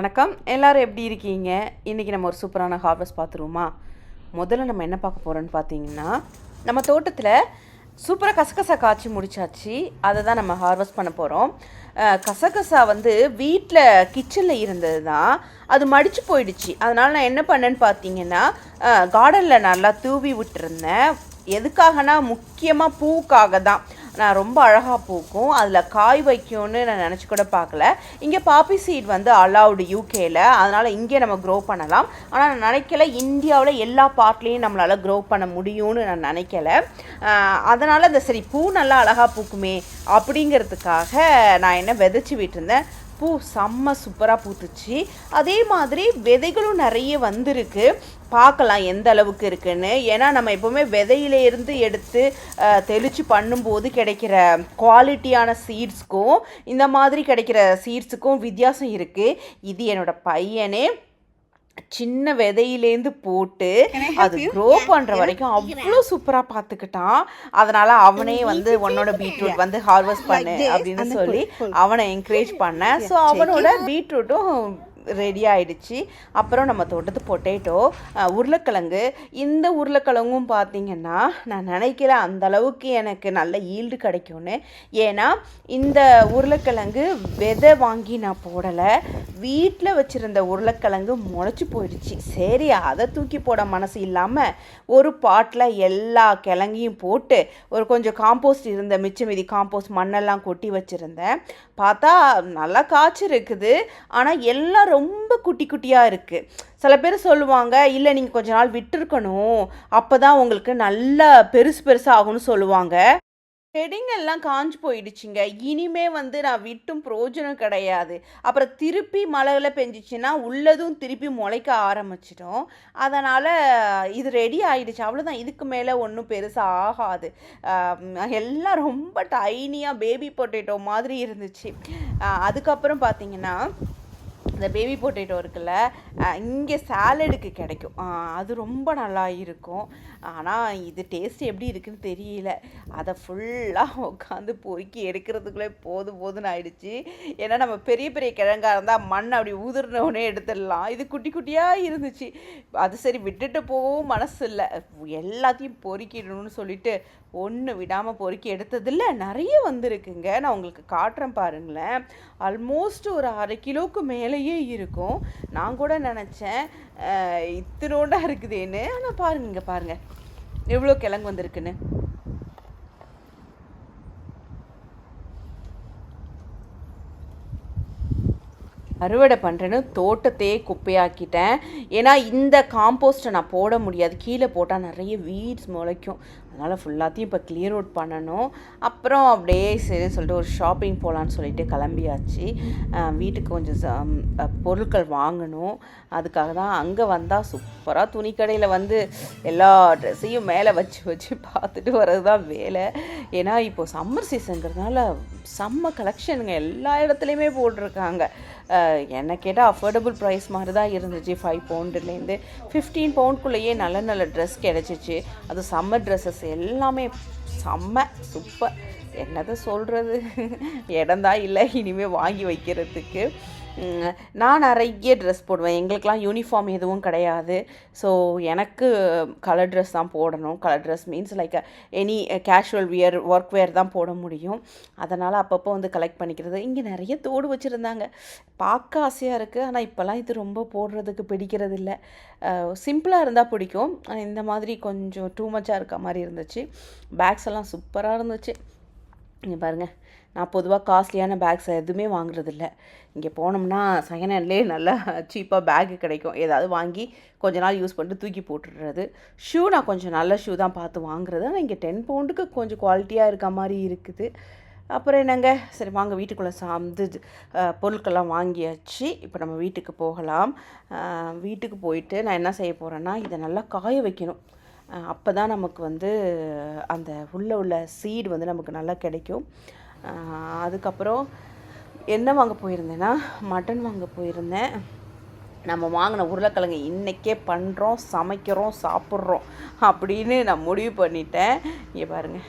வணக்கம். எல்லாரும் எப்படி இருக்கீங்க? இன்றைக்கி நம்ம ஒரு சூப்பரான ஹார்வெஸ்ட் பார்த்துருவோமா? முதல்ல நம்ம என்ன பார்க்க போகிறோன்னு பார்த்தீங்கன்னா நம்ம தோட்டத்தில் சூப்பராக கசகசா காய்ச்சி முடிச்சாச்சு. அதை தான் நம்ம ஹார்வெஸ்ட் பண்ண போகிறோம் கசகசா வந்து வீட்டில் கிச்சனில் இருந்தது தான். அது மடித்து போயிடுச்சு. அதனால் நான் என்ன பண்ணேன்னு பார்த்தீங்கன்னா கார்டனில் நல்லா தூவி விட்டுருந்தேன். எதுக்காகனா முக்கியமாக பூவுக்காக தான். நான் ரொம்ப அழகாக பூக்கும். அதில் காய் வைக்கும்னு நான் நினச்சி கூட பார்க்கல. இங்கே பாப்பி சீட் வந்து அலவுடு யூகேயில் அதனால் இங்கே நம்ம க்ரோ பண்ணலாம். ஆனால் நான் நினைக்கல இந்தியாவில் எல்லா பார்ட்லேயும் நம்மளால் க்ரோ பண்ண முடியும்னு நான் நினைக்கல. அதனால் இந்த சரி பூ நல்லா அழகாக பூக்குமே அப்படிங்கிறதுக்காக நான் என்ன விதைச்சி விட்டுருந்தேன் பூ செம்ம சூப்பராக பூத்துச்சு. அதே மாதிரி விதைகளும் நிறைய வந்திருக்கு. பார்க்கலாம் எந்த அளவுக்கு இருக்குன்னு. ஏன்னா நம்ம எப்போவுமே விதையிலேருந்து எடுத்து தெளித்து பண்ணும்போது கிடைக்கிற குவாலிட்டியான சீட்ஸ்க்கும் இந்த மாதிரி கிடைக்கிற சீட்ஸுக்கும் வித்தியாசம் இருக்குது இது என்னோடய பையனே. சின்ன விதையிலேருந்து போட்டு அது க்ரோ பண்ணுற வரைக்கும் அவ்வளோ சூப்பராக பார்த்துக்கிட்டான் அதனால் அவனே வந்து உன்னோட பீட்ரூட் வந்து ஹார்வெஸ்ட் பண்ணு அப்படின்னு சொல்லி அவனை என்கரேஜ் பண்ணேன் ஸோ அவனோட பீட்ரூட்டும் ரெடி ஆயிடுச்சு. அப்புறம் நம்ம தோட்டத்து பொட்டேட்டோ உருளைக்கிழங்கு. இந்த உருளைக்கிழங்கும் பார்த்திங்கன்னா நான் நினைக்கல அந்த அளவுக்கு எனக்கு நல்ல ஈல்டு கிடைக்கும்னு. ஏன்னா இந்த உருளைக்கிழங்கு விதை வாங்கி நான் போடலை. வீட்டில் வச்சுருந்த உருளைக்கிழங்கு முளைச்சி போயிடுச்சு. சரி அதை தூக்கி போட மனசு இல்லாமல் ஒரு பாட்டில் எல்லா கிழங்கையும் போட்டு ஒரு கொஞ்சம் காம்போஸ்ட் இருந்த மிச்சம் மீதி காம்போஸ்ட் மண்ணெல்லாம் கொட்டி வச்சுருந்தேன். பார்த்தா நல்லா காய்ச்சிருக்குது. ஆனால் எல்லாம் ரொம்ப குட்டி குட்டியாக இருக்குது சில பேர் சொல்லுவாங்க இல்லை நீங்கள் கொஞ்ச நாள் விட்டுருக்கணும். அப்போ தான் உங்களுக்கு நல்லா பெருசு பெருசாக ஆகும்னு சொல்லுவாங்க. செடிங்கள்லாம் காஞ்சு போயிடுச்சுங்க. இனிமே வந்து நான் விட்டும் பிரோஜனம் கிடையாது. அப்புறம் திருப்பி மழையில் பெஞ்சிச்சின்னா உள்ளதும் திருப்பி முளைக்க ஆரம்பிச்சிடும். அதனால் இது ரெடி ஆகிடுச்சு அவ்வளோதான் இதுக்கு மேலே ஒன்றும் பெருசாக ஆகாது. எல்லாம் ரொம்ப டைனியாக பேபி பொட்டேட்டோ மாதிரி இருந்துச்சு. அதுக்கப்புறம் பார்த்தீங்கன்னா இந்த பேபி பொட்டேட்டோ இருக்குல்ல இங்கே சாலடுக்கு கிடைக்கும். அது ரொம்ப நல்லா இருக்கும். ஆனால் இது டேஸ்ட் எப்படி இருக்குன்னு தெரியல. அதை ஃபுல்லாக உட்காந்து பொறுக்கி எடுக்கிறதுக்குள்ளே போதும் போதுன்னு ஆயிடுச்சு. ஏன்னா நம்ம பெரிய பெரிய கிழங்கா இருந்தால் மண் அப்படி உதிர்னவுடனே எடுத்துடலாம். இது குட்டி குட்டியாக இருந்துச்சு. அது சரி விட்டுட்டு போகவும் மனசு இல்லை. எல்லாத்தையும் பொறுக்கிடணும்னு சொல்லிட்டு ஒன்று விடாமல் பொறுக்கி எடுத்ததில்ல. நிறைய வந்திருக்குங்க. நான் உங்களுக்கு காட்டுறேன் பாருங்களேன். ஆல்மோஸ்ட் ஒரு அரை கிலோவுக்கு மேலேயே இருக்கும். நான் கூட நினச்சேன் இத்தினோண்டா இருக்குதேன்னு. ஆனால் பாருங்க இங்க பாருங்க. எவ்வளோ கிழங்கு வந்திருக்குன்னு. அறுவடை பண்ணுறேன்னு தோட்டத்தையே குப்பையாக்கிட்டேன். ஏன்னா இந்த காம்போஸ்ட்டை நான் போட முடியாது. கீழே போட்டால் நிறைய வீட்ஸ் முளைக்கும். அதனால் ஃபுல்லாத்தையும் இப்போ கிளியர் அவுட் பண்ணணும். அப்புறம் அப்படியே சரின்னு சொல்லிட்டு ஒரு ஷாப்பிங் போகலான்னு சொல்லிட்டு கிளம்பியாச்சு. வீட்டுக்கு கொஞ்சம் பொருட்கள் வாங்கணும். அதுக்காக தான் அங்கே வந்தால் சூப்பராக துணிக்கடையில் வந்து எல்லா ட்ரெஸ்ஸையும் மேலே வச்சு வச்சு பார்த்துட்டு வர்றது தான் வேலை. ஏன்னா இப்போ சம்மர் சீசனுங்கிறதுனால செம்ம கலெக்ஷனுங்க எல்லா இடத்துலையுமே போட்டிருக்காங்க. என்ன கேட்டால் அஃபோர்டபுள் ப்ரைஸ் மாதிரி தான் இருந்துச்சு ஃபைவ் பவுண்டுலேருந்து ஃபிஃப்டீன் பவுண்ட்குள்ளேயே நல்ல நல்ல ட்ரெஸ் கிடச்சிச்சு. அது சம்மர் ட்ரெஸ்ஸஸ் எல்லாமே செம்ம சூப்பர் என்னதை சொல்கிறது இடம்தான் இல்லை இனிமேல் வாங்கி வைக்கிறதுக்கு. நான் நிறைய ட்ரெஸ் போடுவேன். எங்களுக்கெலாம் யூனிஃபார்ம் எதுவும் கிடையாது. ஸோ எனக்கு கலர் ட்ரெஸ் தான் போடணும். Colour dress means like any casual wear work wear தான் போட முடியும். அதனால் அப்பப்போ வந்து கலெக்ட் பண்ணிக்கிறது. இங்கே நிறைய தோடு வச்சுருந்தாங்க. பார்க்க ஆசையாக இருக்குது ஆனால் இப்போல்லாம் இது ரொம்ப போடுறதுக்கு பிடிக்கிறது இல்லை சிம்பிளாக இருந்தால் பிடிக்கும். இந்த மாதிரி கொஞ்சம் டூ மச்சாக இருக்க மாதிரி இருந்துச்சு. பேக்ஸ் எல்லாம் சூப்பராக இருந்துச்சு. இங்கே பாருங்கள் நான் பொதுவாக காஸ்ட்லியான பேக்ஸ் எதுவுமே வாங்குறதில்ல. இங்கே போனோம்னா செகண்ட் ஹேண்ட்லேயே நல்லா சீப்பாக பேக்கு கிடைக்கும். ஏதாவது வாங்கி கொஞ்ச நாள் யூஸ் பண்ணிட்டு தூக்கி போட்டுடுறது. ஷூ நான் கொஞ்சம் நல்ல ஷூ தான் பார்த்து வாங்குறது. ஆனால் இங்கே டென் பவுண்டுக்கு கொஞ்சம் குவாலிட்டியாக இருக்க மாதிரி இருக்குது. அப்புறம் என்னங்க? சரி வாங்க வீட்டுக்குள்ளே சார்ந்து பொருட்கள்லாம் வாங்கியாச்சு. இப்போ நம்ம வீட்டுக்கு போகலாம். வீட்டுக்கு போயிட்டு நான் என்ன செய்ய போகிறேன்னா இதை நல்லா காய வைக்கணும். அப்போ தான் நமக்கு வந்து அந்த உள்ள உள்ள சீடு வந்து நமக்கு நல்லா கிடைக்கும். அதுக்கப்புறம் என்ன வாங்க போயிருந்தேன்னா மட்டன் வாங்க போயிருந்தேன். நம்ம வாங்கின உருளைக்கிழங்கு இன்றைக்கே பண்ணுறோம் சமைக்கிறோம் சாப்பிட்றோம் அப்படின்னு நான் முடிவு பண்ணிட்டேன். இங்கே பாருங்கள்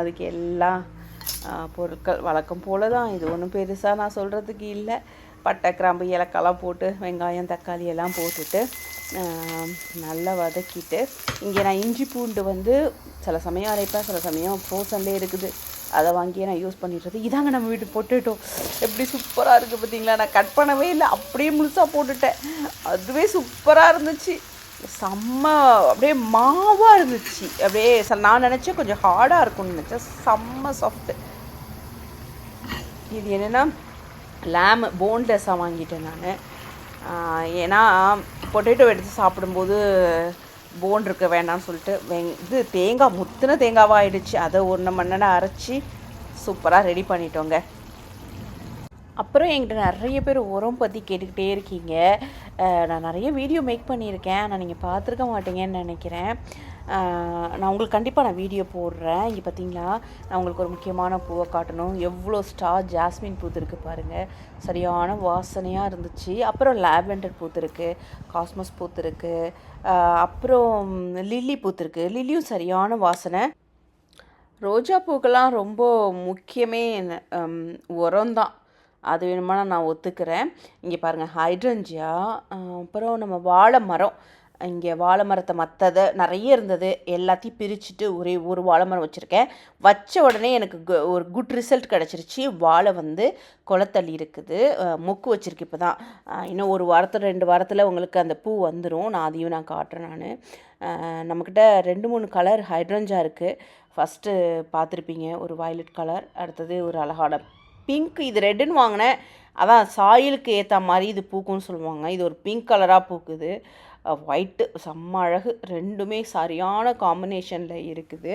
அதுக்கு எல்லா பொருட்கள் வழக்கம் போல தான் இது ஒன்றும் பெருசாக நான் சொல்கிறதுக்கு இல்லை. பட்டை கிராம்பு ஏலக்காய்லாம் போட்டு வெங்காயம் தக்காளி எல்லாம் போட்டுட்டு நல்லா வதக்கிட்டு இங்கே நான் இஞ்சி பூண்டு வந்து சில சமயம் அரைப்பேன் சில சமயம் ஃப்ரோசன்லேயே இருக்குது. அதை வாங்கி நான் யூஸ் பண்ணிடுறது. இதாங்க நம்ம வீட்டு பொட்டேட்டோ எப்படி சூப்பராக இருக்குது பார்த்தீங்களா? நான் கட் பண்ணவே இல்லை. அப்படியே முழுசாக போட்டுட்டேன். அதுவே சூப்பராக இருந்துச்சு. செம்ம அப்படியே மாவாக இருந்துச்சு. அப்படியே ச- நான் நினச்சேன் கொஞ்சம் ஹார்டாக இருக்கும்னு நினச்சேன். செம்ம சாஃப்ட்டு இது என்னென்னா லேம் போன்லெஸ்ஸாக வாங்கிட்டேன் நான். ஏன்னா பொட்டேட்டோ எடுத்து சாப்பிடும்போது போன் இருக்க வேண்டாம்னு சொல்லிட்டு வெங் இது தேங்காய் முத்தின தேங்காவாக ஆயிடுச்சு. அதை ஒன்று மண்ணெண்ணெய் அரைச்சி சூப்பராக ரெடி பண்ணிட்டோங்க. அப்புறம் என்கிட்ட நிறைய பேர் உரம் பற்றி கேட்டுக்கிட்டே இருக்கீங்க. நான் நிறைய வீடியோ மேக் பண்ணியிருக்கேன். ஆனால் நீங்கள் பார்த்துருக்க மாட்டீங்கன்னு நினைக்கிறேன். நான் உங்களுக்கு கண்டிப்பாக நான் வீடியோ போடுறேன். இங்கே பார்த்தீங்களா நான் உங்களுக்கு ஒரு முக்கியமான பூவை காட்டணும். எவ்வளோ ஸ்டார் ஜாஸ்மின் பூத்திருக்கு பாருங்கள் சரியான வாசனையாக இருந்துச்சு. அப்புறம் லாவெண்டர் பூத்திருக்கு காஸ்மஸ் பூத்திருக்கு அப்புறம் லில்லி பூத்திருக்கு லில்லியும் சரியான வாசனை. ரோஜா பூக்கெல்லாம் ரொம்ப முக்கியமே உரம் தான் அது வேணுமா நான் ஒத்துக்கிறேன். இங்கே பாருங்கள் ஹைட்ரஞ்சியா அப்புறம் நம்ம வாழை மரம் இங்கே வாழை மரத்தை மற்றதை நிறைய இருந்தது. எல்லாத்தையும் பிரிச்சுட்டு ஒரே ஒரு வாழை மரம் வச்சுருக்கேன். வச்ச உடனே எனக்கு கு- ஒரு குட் ரிசல்ட் கிடச்சிருச்சு. வாழை வந்து குளத்தள்ளி இருக்குது. மொக்கு வச்சுருக்கு இப்போ தான் இன்னும் ஒரு வாரத்தில் ரெண்டு வாரத்தில் உங்களுக்கு அந்த பூ வந்துடும் நான் அதையும் நான் காட்டுறேன் நான். நம்மக்கிட்ட ரெண்டு மூணு கலர் ஹைட்ரஞ்சா இருக்குது ஃபஸ்ட்டு பார்த்துருப்பீங்க ஒரு வயலட் கலர் அடுத்தது ஒரு அழகான பிங்க் இது ரெட்டுன்னு வாங்கினேன். அதான் சாயிலுக்கு ஏற்ற மாதிரி இது பூக்கும்னு சொல்லுவாங்க. இது ஒரு பிங்க் கலராக பூக்குது. ஒயிட்டு செம்ம அழகு. ரெண்டுமே சரியான காம்பினேஷனில் இருக்குது.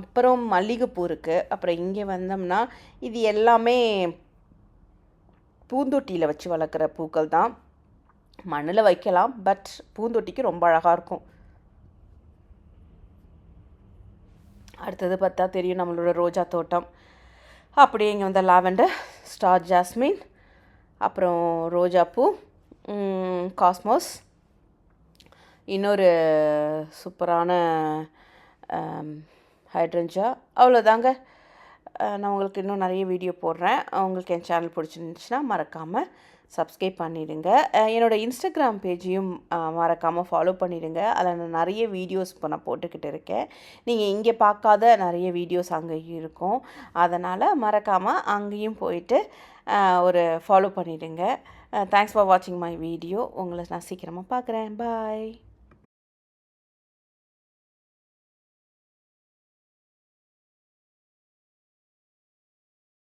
அப்புறம் மல்லிகைப்பூ இருக்குது அப்புறம் இங்கே வந்தோம்னா இது எல்லாமே பூந்தொட்டியில் வச்சு வளர்க்குற பூக்கள் தான். மண்ணில் வைக்கலாம் பட் பூந்தொட்டிக்கு ரொம்ப அழகாக இருக்கும். அடுத்தது பார்த்தா தெரியும் நம்மளோட ரோஜா தோட்டம். அப்படியே இங்கே வந்த லாவெண்டர் ஸ்டார் ஜாஸ்மின் அப்புறம் ரோஜாப்பூ காஸ்மோஸ். இன்னொரு சூப்பரான ஹைட்ரஞ்சா அவ்வளோதாங்க. நான் உங்களுக்கு இன்னும் நிறைய வீடியோ போடுறேன். உங்களுக்கு என் சேனல் பிடிச்சிருந்துச்சுன்னா மறக்காமல் சப்ஸ்கிரைப் பண்ணிடுங்க. என்னோடய என்னோட இன்ஸ்டாகிராம் பேஜையும் மறக்காமல் ஃபாலோ பண்ணிடுங்க. அதில் நான் நிறைய வீடியோஸ் இப்போ நான் போட்டுக்கிட்டு இருக்கேன். நீங்கள் இங்கே பார்க்காத நிறைய வீடியோஸ் அங்கே இருக்கும். அதனால் மறக்காமல் அங்கேயும் போயிட்டு ஒரு ஃபாலோ பண்ணிவிடுங்க தேங்க்ஸ் ஃபார் வாட்சிங் மை வீடியோ உங்களை நான் சீக்கிரமாக பார்க்குறேன். பாய்